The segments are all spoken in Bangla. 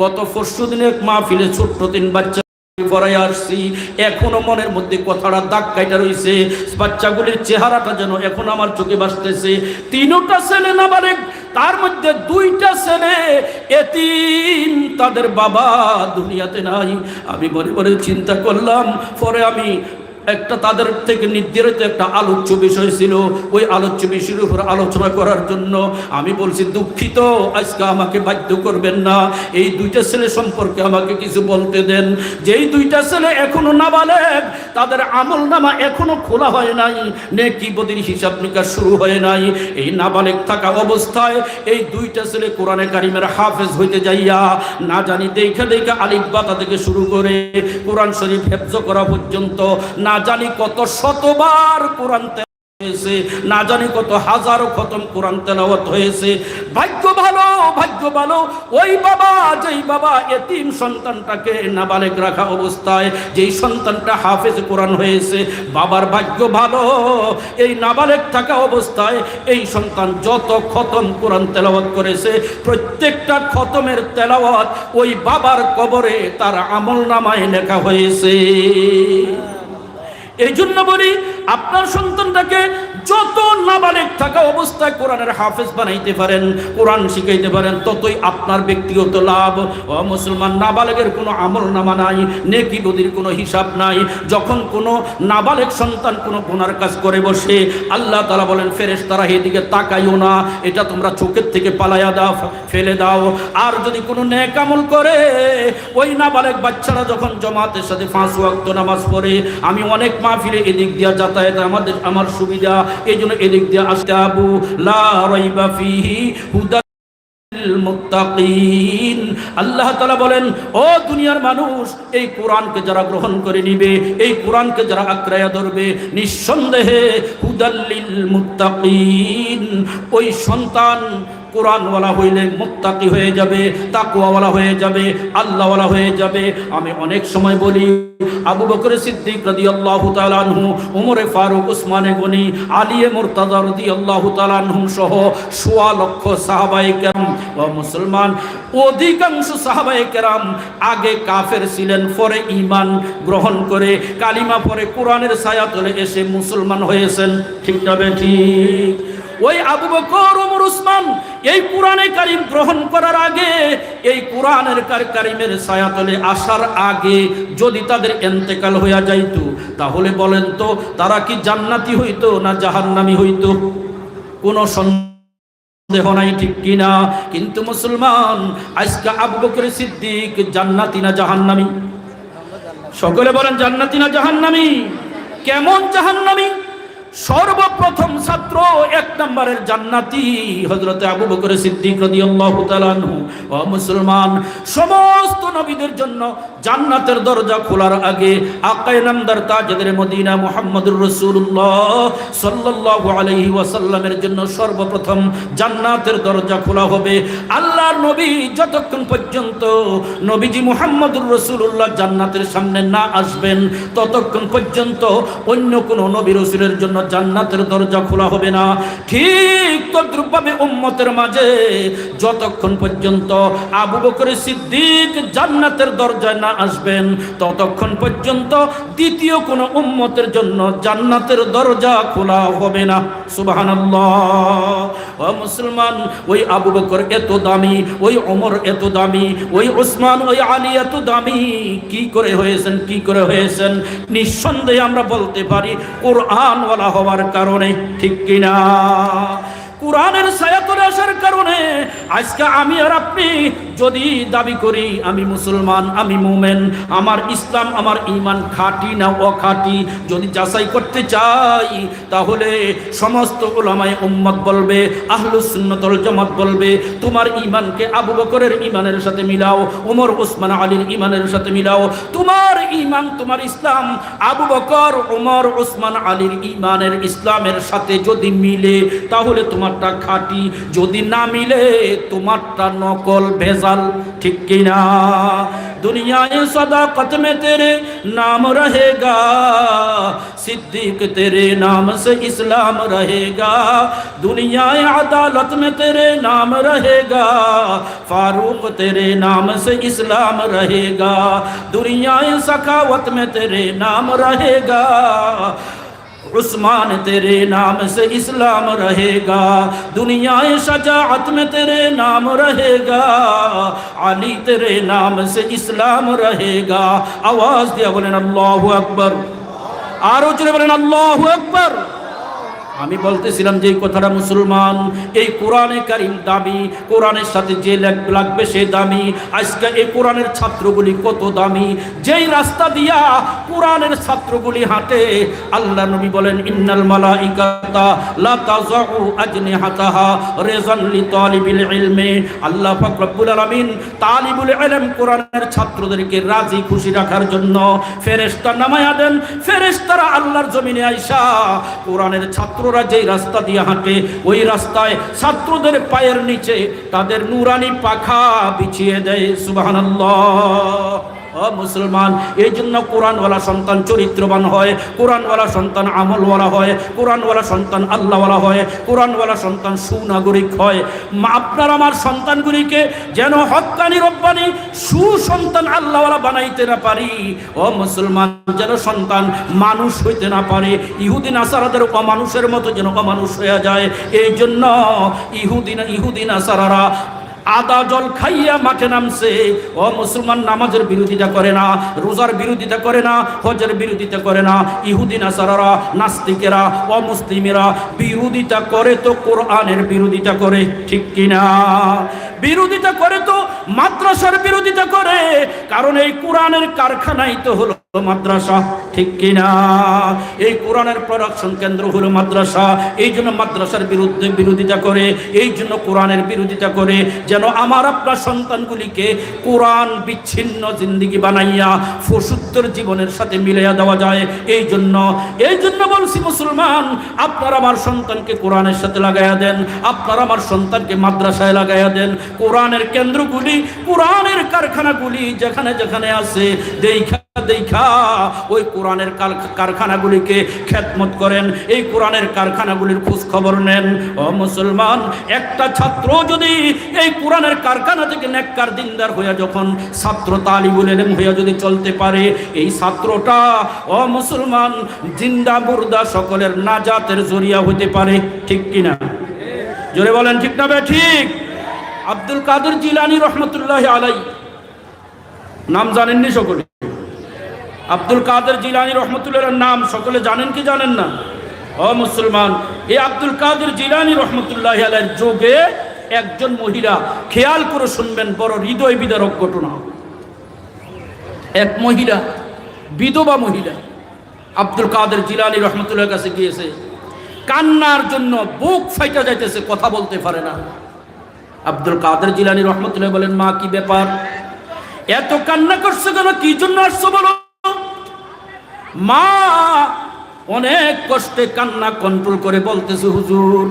গত পরশু দিনে মাহফিলে ছোট্ট তিন বাচ্চা এখনও মনের মধ্যে কথাটা দাগ কাইটা রইছে। বাচ্চাগুলির চেহারাটা যেন এখন আমার চোখে ভাসতেছে। তিনটা ছেলে না মানে তার মধ্যে দুইটা ছেলে এতিম। তাদের বাবা দুনিয়াতে নাই। আমি মনে মনে চিন্তা করলাম, পরে আমি একটা তাদের থেকে নির্ধারিত একটা আলোচ্য বিষয় ছিল। ওই আলোচ্য বিষয়ের উপর আলোচনা করার জন্য আমি বলছি, দুঃখিত, আজকে আমাকে বাধ্য করবেন না। এই দুইটা ছেলে সম্পর্কে আমাকে কিছু বলতে দেন। যেই দুইটা ছেলে এখনও নাবালেগ তাদের আমল নামা এখনও খোলা হয় নাই। নেকি বদির হিসাব নিকাশ শুরু হয় নাই। এই নাবালেক থাকা অবস্থায় এই দুইটা ছেলে কোরআনে কারিমের হাফেজ হইতে যাইয়া না জানি দেখে দেখে আলিফ বাতা থেকে শুরু করে কোরআন শরীফ হেফজ করা পর্যন্ত, না জানি কত শতবার কোরআন হয়েছে, না জানি কত হাজারো খতম কোরআন তেলাওয়াত হয়েছে। ভাগ্য ভালো ভাগ্য ভালো, ওই বাবা, যেই বাবা এতিম সন্তানটাকে নাবালেক রাখা অবস্থায়, যেই সন্তানটা হাফেজ কোরআন হয়েছে, বাবার ভাগ্য ভালো, এই নাবালেক থাকা অবস্থায় এই সন্তান যত খতম কোরআন তেলাওয়াত করেছে, প্রত্যেকটা খতমের তেলাওয়াত ওই বাবার কবরে তার আমল নামায় লেখা হয়েছে। এই জন্য বলি আপনার সন্তানটাকে যত নাবালেক থাকা অবস্থায় কোরআনের হাফেজ বানাইতে পারেন, কোরআন শিখাইতে পারেন, ততই আপনার ব্যক্তিগত লাভ। ও মুসলমান নাবালেগের কোনো আমল নামা নাই, নেকি নদীর কোনো হিসাব নাই। যখন কোনো নাবালেক সন্তান কোনো গুনার কাজ করে বসে, আল্লাহ তারা বলেন ফেরেশ তারা এদিকে তাকাইও না, এটা তোমরা চোখের থেকে পালাইয়া দাও, ফেলে দাও। আর যদি কোনো নেক আমল করে, ওই নাবালেক বাচ্চারা যখন জমাতের সাথে পাঁচ ওয়াক্ত নামাজ পড়ে, আমি অনেক মাহফিলে এদিক দিয়া যাতায়াত আমাদের আমার সুবিধা এই জন্য এদিক দিয়ে আসতে আবু হুদা আল্লাহ তাআলা বলেন, ও দুনিয়ার মানুষ, এই কোরআনকে যারা গ্রহণ করে নিবে, এই কোরআনকে যারা আঁকড়াইয়া ধরবে, নিঃসন্দেহে হুদাল্লিল মুত্তাকিন। ওই সন্তান কোরআনওয়ালা হইলে মুত্তাকি হয়ে যাবে তাকুয়াওয়ালা হয়ে যাবে, আল্লাহওয়ালা হয়ে যাবে। আমি অনেক সময় বলি, আবু বকর সিদ্দিক রাদিয়াল্লাহু তাআলা আনহু, ওমরে ফারুক উসমানে গনি, আলিয়ে মুরতাজা রাদিয়াল্লাহু তাআলা আনহুম সহ সোয়া লক্ষ সাহাবায়ে কেরাম। ও মুসলমান, অধিকাংশ সাহাবায়ে কেরাম আগে কাফের ছিলেন, পরে ঈমান গ্রহণ করে কালিমা পরে কোরআনের ছায়া তলে এসে মুসলমান হয়েছেন। ঠিক তবে ঠিক ওই আবু বকর, ওমর, উসমান এই কোরআনে কারিম গ্রহণ করার আগে, এই কোরআনের কার কারিমের ছায়াতলে আসার আগে যদি তাদের এন্তেকাল হইয়া যাইত, তাহলে বলেন তো, তারা কি জান্নাতি হইতো না জাহান্নামি হইতো? কোনো সন্দেহ নাই ঠিক কিনা? কিন্তু মুসলমান, আজকে আবু সিদ্দিক জান্নাতি না জাহান্নামি? সকলে বলেন জান্নাতি না জাহান্নামি? কেমন জাহান্নামি? সর্বপ্রথম ছাত্র এক নম্বরের জান্নাতি হজরতে আবু বকর সিদ্দিক রাদিয়াল্লাহু তাআলা ও মুসলমান, সমস্ত নবীদের জন্য জান্নাতের দরজা খোলার আগে আকায়ে নামদার তাজেদের মদিনা মুহাম্মদুর রাসূলুল্লাহ সাল্লাল্লাহু আলাইহি ওয়াসাল্লামের জন্য সর্বপ্রথম জান্নাতের দরজা খোলা হবে। আল্লাহর নবী যতক্ষণ পর্যন্ত নবীজি মুহাম্মদুর রাসূলুল্লাহ জান্নাতের সামনে না আসবেন, ততক্ষণ পর্যন্ত অন্য কোনো নবী রাসূলের জন্য জান্নাতের দরজা খোলা হবে না। ঠিক তদ্রুপভাবে উম্মতের মাঝে যতক্ষণ পর্যন্ত আবু বকর সিদ্দিক জান্নাতের দরজায় না আসবেন, ততক্ষণ পর্যন্ত দ্বিতীয় কোনো উম্মতের জন্য জান্নাতের দরজা খোলা হবে না। সুবহানাল্লাহ। ও মুসলমান, ওই আবু বকর এত দামি, ওই ওমর এত দামি, ওই ওসমান, ওই আলী এত দামি। কি করে হয়েছেন, কি করে হয়েছেন? নিঃসন্দেহে আমরা বলতে পারি, কোরআনওয়ালা হওয়ার কারণে ঠিক কিনা? কোরআনের সায়াতরে আসার কারণে আজকে আমি আর আপনি যদি দাবি করি, আমি মুসলমান, আমি মুমেন, আমার ইসলাম, আমার ইমান খাটি না অখাটি, যদি যাচাই করতে চাই, তাহলে সমস্ত ওলামায় উম্মত বলবে, আহলুস সুন্নতল জামাত বলবে, তোমার ইমানকে আবু বকরের ইমানের সাথে মিলাও ওমর ওসমান আলীর ইমানের সাথে মিলাও, তোমার ইমান তোমার ইসলাম, আবু বকর ওমর ওসমান আলীর ইমানের ইসলামের সাথে যদি মিলে, তাহলে তোমারটা খাঁটি, যদি না মিলে, তোমারটা নকল ভেজা मिसाल ठीक की ना। दुनिया सदाकत में तेरे नाम रहेगा। सिद्दीक तेरे नाम से इस्लाम रहेगा। दुनिया अदालत में तेरे नाम रहेगा। फारूक तेरे नाम से इस्लाम रहेगा। दुनिया सखावत में तेरे नाम रहेगा। उस्मान तेरे नाम से इस्लाम रहेगा। दुनिया शजात में तेरे नाम रहेगा। अली तेरे नाम से इस्लाम रहेगा। आवाज़ दिया बोले अल्लाह अकबर। आरोप बोलें अल्लाह अकबर। আমি বলতেছিলাম যে কথাটা মুসলমান, এই কোরআনে কারিম দামি, কোরআনের সাথে যে লাগবে সে দামি, আজকে এই কোরআনের ছাত্রগুলি কত দামি, যেই রাস্তা দিয়া কোরআনের ছাত্রগুলি হাঁটে, আল্লাহ নবী বলেন, ইন্নাল মালাইকাতা লা তাযাউ আজনিহাতাহা রিজান লিতালিবিল ইলমি। আল্লাহ পাক রব্বুল আলামিন তালিবুল ইলম কোরআনের ছাত্রদেরকে রাজি খুশি রাখার জন্য ফেরেশতা নামায়া দেন। ফেরেশতারা আল্লাহর জমিনে আইসা কোরআনের ছাত্ররা যেই রাস্তা দিয়ে হাঁটে, ওই রাস্তায় ছাত্রদের পায়ের নিচে তাদের নুরানি পাখা বিছিয়ে দেয়, সুবহানাল্লাহ। ও মুসলমান, এই জন্য কোরআনওয়ালা সন্তান চরিত্রবান হয়, কোরআনওয়ালা সন্তান আমলওয়ালা হয়, কোরআনওয়ালা সন্তান আল্লাহওয়ালা হয়, কোরআনওয়ালা সন্তান সুনাগরিক হয়। আপনার আমার সন্তানগুলিকে যেন হক্কানি রব্বানি সুসন্তান আল্লাহওয়ালা বানাইতে না পারি। ও মুসলমান, যেন সন্তান মানুষ হইতে না পারে, ইহুদিন, আসারাদের অমানুষের মতো যেন অমানুষ হয়ে যায় এই জন্য ইহুদিন ইহুদিন, আসারারা আদা জল খাইয়া মাঠে নামছে। ও মুসলমান, নামাজের বিরোধিতা করে না, রোজার বিরোধিতা করে না, হজের বিরোধিতা করে না। ইহুদিন আসারারা নাস্তিকেরা ও মুসলিমেরা বিরোধিতা করে তো কোরআনের বিরোধিতা করে, ঠিক কিনা? বিরোধিতা করে তো মাদ্রাসার বিরোধিতা করে, কারণ এই কোরআনের কারখানাই তো হলো মাদ্রাসা, ঠিক কিনা এই কোরআনের প্রোডাকশন কেন্দ্র হলো মাদ্রাসা, এই জন্য মাদ্রাসার বিরুদ্ধে বিরোধিতা করে, এই জন্য কোরআনের বিরোধিতা করে, যেন আমার আপনার সন্তানগুলিকে কোরআন বিচ্ছিন্ন জিন্দিগি বানাইয়া ফসুত্তর জীবনের সাথে মিলাইয়া দেওয়া যায়। এই জন্য এই জন্য বলছি মুসলমান, আপনার আমার সন্তানকে কোরআনের সাথে লাগাইয়া দেন, আপনার আমার সন্তানকে মাদ্রাসায় লাগাইয়া দেন, কোরআনের কেন্দ্রগুলি কোরআনের কারখানাগুলি যেখানে যেখানে আছে, দেখা দেখা ওই কোরআনের কার- কারখানাগুলিকে খেদমত করেন। এই কোরআনের কারখানাগুলির খোঁজ খবর নেন। ও মুসলমান, একটা ছাত্র যদি এই কোরআনের কারখানা থেকে নেককার দিনদার হইয়া যখন ছাত্র তালিবুল এলেম হইয়া যদি চলতে পারে, এই ছাত্রটা, ও মুসলমান, জিন্দা মুর্দা সকলের নাজাতের জরিয়া হইতে পারে, ঠিক কিনা? জোরে বলেন, ঠিক না বে, ঠিক? আব্দুল কাদের জিলানি রহমতুল্লাহ আলাই। নাম জানেননি সকলে? আব্দুল কাদের জিলানি রহমতুল্লাহ নাম সকলে জানেন কি জানেন না? ও মুসলমান এই আব্দুল কাদের জিলানি রহমতুল্লাহ আলের যোগে একজন মহিলা, খেয়াল করে শুনবেন, বড় হৃদয় বিদারক ঘটনা। এক মহিলা, বিধবা মহিলা, আব্দুল কাদের জিলানি রহমতুল্লাহ কাছে গিয়েছে। কান্নার জন্য বুক ফাইটা যাইতেছে, কথা বলতে পারে না। আব্দুল কাদের জিলানি রহমতুল্লাহ বলেন, মা, কি ব্যাপার? এত কান্না করছ কেন? কি জন্য আসছো বলো? মা, অনেক কষ্টে কান্না কন্ট্রোল করে বলতেছে হুজুর।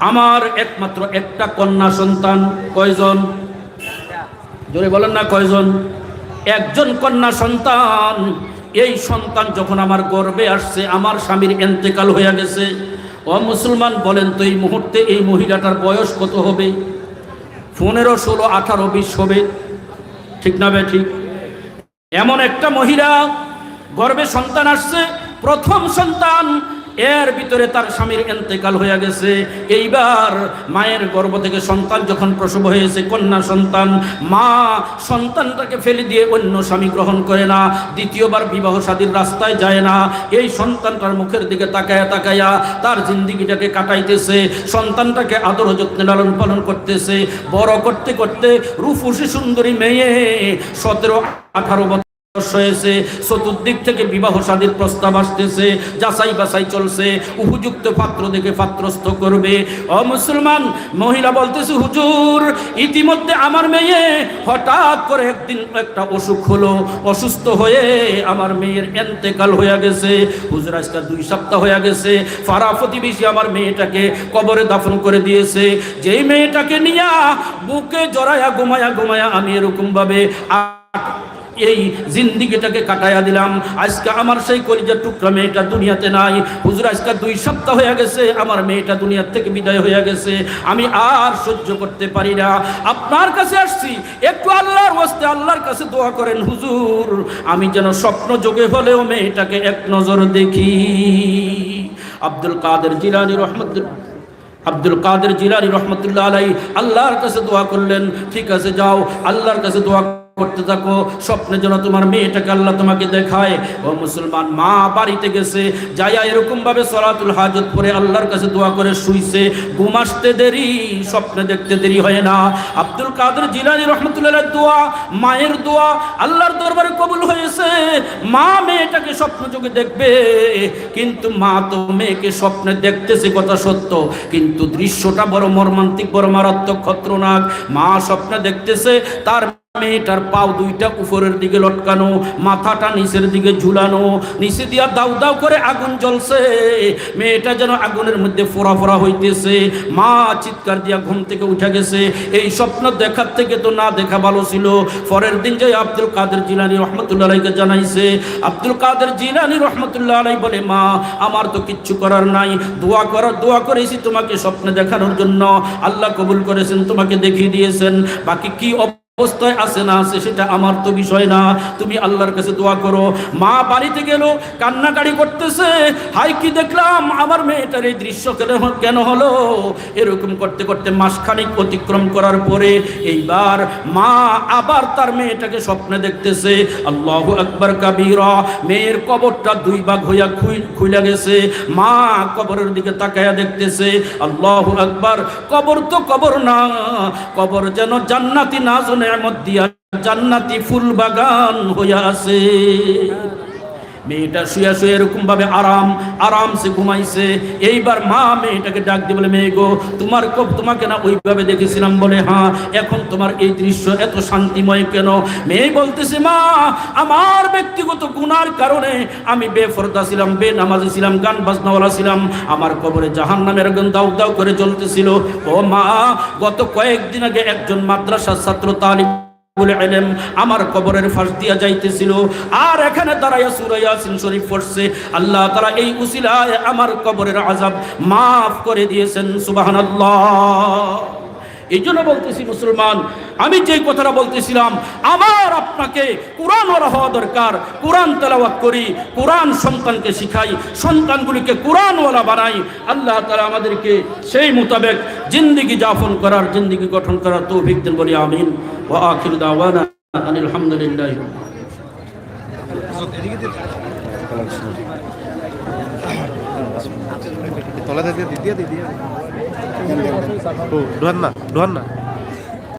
আমার একমাত্র একটা কন্যা সন্তান, কয়জন? জোরে বলেন না, কয়জন? একজন কন্যা সন্তান, এই সন্তান যখন আমার গর্বে আসছে, আমার স্বামীর এন্তেকাল হয়ে গেছে ও মুসলমান, বলেন তো এই মুহূর্তে এই মহিলাটার বয়স কত হবে? পনেরো, ষোলো, আঠারো, বিশ হবে। ঠিক না ঠিক? এমন একটা মহিলা গর্বে সন্তান আসছে, প্রথম সন্তান এর ভিতরে তার স্বামীর এন্তেকাল হয়ে গেছে। এইবার মায়ের গর্ভ থেকে সন্তান যখন প্রসব হয়েছে, কন্যা সন্তান, মা সন্তানটাকে ফেলে দিয়ে অন্য স্বামী গ্রহণ করে না, দ্বিতীয়বার বিবাহ সাদীর রাস্তায় যায় না। এই সন্তানটার মুখের দিকে তাকায়া তাকায়া তার জিন্দিগিটাকে কাটাইতেছে, সন্তানটাকে আদর যত্নে লালন পালন করতেছে, বড় করতে করতে রূপসী সুন্দরী মেয়ে সতেরো আঠারো বছর হয়েছে, চতুর্দিক থেকে বিবাহ শাদীর প্রস্তাব আসতেছে, যাচাই বাছাই চলছে, উপযুক্ত পাত্র দেখে পাত্রস্থ করবে। ও মুসলমান, মহিলা বলতেছে, হুজুর, ইতিমধ্যে আমার মেয়ে হঠাৎ করে একদিন একটা অসুখ হলো, অসুস্থ হয়ে আমার মেয়ের এন্তেকাল হয়ে গেছে। হুজুর, আজকে দুই সপ্তাহ হয়ে গেছে ফারা প্রতিবেশী আমার মেয়েটাকে কবরে দাফন করে দিয়েছে। যেই মেয়েটাকে নিয়া বুকে জড়ায়া ঘুমায়া ঘুমায়া আমি এরকম ভাবে এই জিন্দিগিটাকে কাটাইয়া দিলাম। আজকে আমার সেই কলিজার টুকরা মেয়েটা দুনিয়াতে নাই। হুজুর, আজকে দুই সপ্তাহ হয়ে গেছে, আমার মেয়েটা দুনিয়ার থেকে বিদায় হয়ে গেছে। আমি আর সহ্য করতে পারি না। আপনার কাছে আসছি, একটু আল্লাহর ওয়াস্তে আল্লাহর কাছে দোয়া করেন, হুজুর। আমি যেন স্বপ্ন যোগে হলেও মেয়েটাকে এক নজর দেখি। আব্দুল কাদের জিলানি রহমতুল্লাহ আব্দুল কাদের জিলানি রহমতুল্লাহ আলাই আল্লাহর কাছে দোয়া করলেন, ঠিক আছে, যাও, আল্লাহর কাছে দোয়া করতে থাকো, স্বপ্নে যেন তোমার মেয়েটাকে আল্লাহ তোমাকে দেখায়। ও মুসলমান, মা বাড়িতে গেছে, যাইয়া এরকম ভাবে সলাতুল হাজত পরে আল্লাহর কাছে দোয়া করে শুইছে। ঘুম আসতে দেরি, স্বপ্নে দেখতে দেরি হয় না। আব্দুল কাদের জিলানি রহমতুল্লাহ দোয়া, মায়ের দোয়া আল্লাহর দরবারে কবুল হয়েছে। মা মেয়েটাকে স্বপ্ন যোগে দেখবে, কিন্তু মা তো মেয়েকে স্বপ্নে দেখতেছে কথা সত্য। কিন্তু দৃশ্যটা বড় মর্মান্তিক, বড় মারাত্মক, খত্রনাক। মা স্বপ্নে দেখতেছে, তার মেয়েটার পাও দুইটা উপরের দিকে লটকানো, মাথাটা নিচের দিকে ঝুলানো, নিচে দিয়া দাউ দাউ করে আগুন জ্বলছে। মেয়েটা যেন আগুনের মধ্যে ফোরা ফোরা হইতেছে। মা চিৎকার দিয়া ঘুম থেকে উঠে গেছে। এই স্বপ্ন দেখার থেকে তো না দেখা ভালো ছিল। পরের দিন যে আব্দুল কাদের জিলানি রহমতুল্লাহ আলাইকে জানাইছে, আব্দুল কাদের জিলানি রহমতুল্লাহ আলাই বলে, মা, আমার তো কিচ্ছু করার নাই। দোয়া করার দোয়া করেছি তোমাকে স্বপ্নে দেখানোর জন্য। আল্লাহ কবুল করেছেন, তোমাকে দেখিয়ে দিয়েছেন। বাকি কি অবস্থায় আছে না আছে সেটা আমার তো বিষয় না। তুমি আল্লাহর কাছে দোয়া করো। মা বাড়িতে গেল, কান্নাকাড়ি করতেছে। হাই, কি দেখলাম? আমার মেয়েটার এই দৃশ্য কেন হলো? এরকম করতে করতে মাসখানিক অতিক্রম করার পরে এইবার মা আবার তার মেয়েটাকে স্বপ্নে দেখতেছে। আল্লাহ আকবর কাবিরা, মেয়ের কবরটা দুই ভাগ হইয়া খুই- খুইলা গেছে। মা কবরের দিকে তাকায়া দেখতেছে, আল্লাহ আকবর, কবর তো কবর না। কবর যেন জান্নাতি না ও নেয়ামত দিয়া জান্নাতি ফুল বাগান হইয়া আছে মেয়েটা শুয়া শুয়ে এরকম ভাবে আরাম, আরামসে ঘুমাইছে। এইবার মা মেয়েটাকে ডাক দিয়ে বলে, মেয়ে গো, তোমার কব তোমাকে না ওইভাবে দেখেছিলাম বলে হ্যাঁ এখন তোমার এই দৃশ্য এত শান্তিময় কেন? মেয়ে বলতেছে, মা, আমার ব্যক্তিগত গুণার কারণে আমি বেফরদা ছিলাম বে নামাজি ছিলাম, গান বাজনাওয়ালা ছিলাম। আমার কবরে জাহান নামের আগুন দাউ দাউ করে চলতেছিল ও মা, গত কয়েকদিন আগে একজন মাদ্রাসার ছাত্র তালিম আমার কবরের ফাঁস দিয়া যাইতেছিল। আর এখানে দাঁড়াইয়া সুরাইয়াসিন শরীফ পড়ছে। আল্লাহ তারা এই উসিলায় আমার কবরের আজাব মাফ করে দিয়েছেন, সুবহানাল্লাহ। এই জন্য বলতেছি, মুসলমান, আমি যে কথাটা বলতেছিলাম, আমার আপনাকে কোরআন ওরা হওয়া দরকার। কোরআন তেলাওয়াত করি, কোরআন সন্তানকে শিখাই, সন্তানগুলিকে কোরআনওয়ালা বানাই। আল্লাহ তালা আমাদেরকে সেই মোতাবেক জিন্দিগি যাপন করার, জিন্দিগি গঠন করার তৌফিক দেন বলি, আমিন। ওয়া আখির দাওয়ানা আনিল হামদুলিল্লাহ তলা দিয়ে দিয়ে দিয়ে। দিয়ে ও ডোহান না ডোহান না